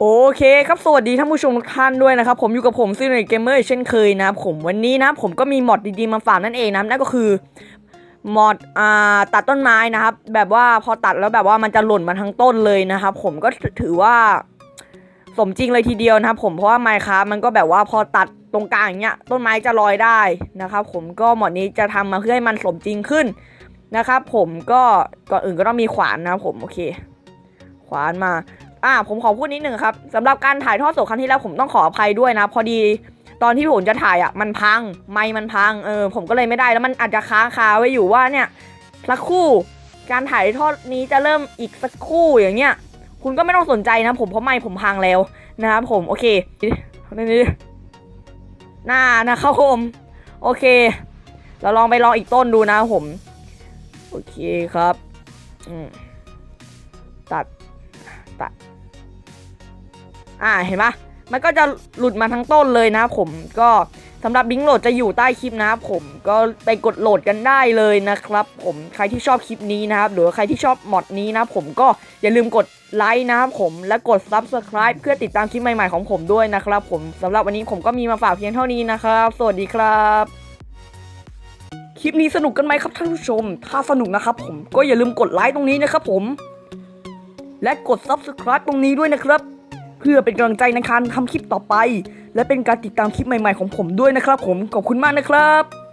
โอเคครับ สวัสดีท่านผู้ชมทุกท่านด้วยนะครับ ผมอยู่กับผมซีเนเกมเมอร์เช่นเคยนะครับผมวันนี้นะผมก็มีมอดดีๆมาฝากนั่นเองนะนั่นก็คือมอดอ่าตัดต้นไม้นะครับ แบบว่าพอตัดแล้วแบบว่ามันจะหล่นมาทั้งต้นเลยนะครับ ผมก็ถือว่าสมจริงเลยทีเดียวนะครับผมเพราะว่าไมค์ครับมันก็แบบว่าพอตัดตรงกลางอย่างเงี้ยต้นไม้จะลอยได้นะครับ ผมก็หมอดนี้จะทำมาเพื่อให้มันสมจริงขึ้นนะครับ ผมก็ก่อนอื่นก็ต้องมีขวานนะครับผมโอเค ขวานมา อ่าผมขอพูดนิดหนึ่งครับสำหรับการถ่ายทอดสดครั้งที่แล้วผมต้องขออภัยด้วยนะ พอดีตอนที่ผมจะถ่ายอะมันพัง ไมค์มันพังเออผมก็เลยไม่ได้แล้วมันอาจจะค้างคาไว้อยู่ว่าเนี่ยสักครู่การถ่ายทอดนี้จะเริ่มอีกสักครู่อย่างเงี้ย คุณก็ไม่ต้องสนใจนะ ผมเพราะไมค์ผมพังแล้วนะครับผมโอเคนี่หน้านะครับผมโอเค เราลองไปลองอีกต้นดูนะผม โอเคครับอืมตัดตัด อ่าเห็นปะมันก็จะหลุดมาทั้งต้นเลยนะครับผมก็สำหรับลิงก์โหลดจะอยู่ใต้คลิปนะครับผมก็ไปกดโหลดกันได้เลยนะครับ ผมใครที่ชอบคลิปนี้นะครับ หรือใครที่ชอบมอดนี้นะผมก็อย่าลืมกดไลค์นะครับผมและกด Subscribe เพื่อติดตามคลิปใหม่ๆของผมด้วยนะครับ ผมสำหรับวันนี้ผมก็มีมาฝากเพียงเท่านี้นะครับ สวัสดีครับคลิปนี้สนุกกันไหมครับท่านผู้ชม ถ้าสนุกนะครับผมก็อย่าลืมกดไลค์ตรงนี้นะครับผม และกด Subscribe ตรงนี้ด้วยนะครับ พื่อเป็นกำลังใจในการทำคลิปต่อไป และเป็นการติดตามคลิปใหม่ๆของผมด้วยนะครับ ผมขอบคุณมากนะครับ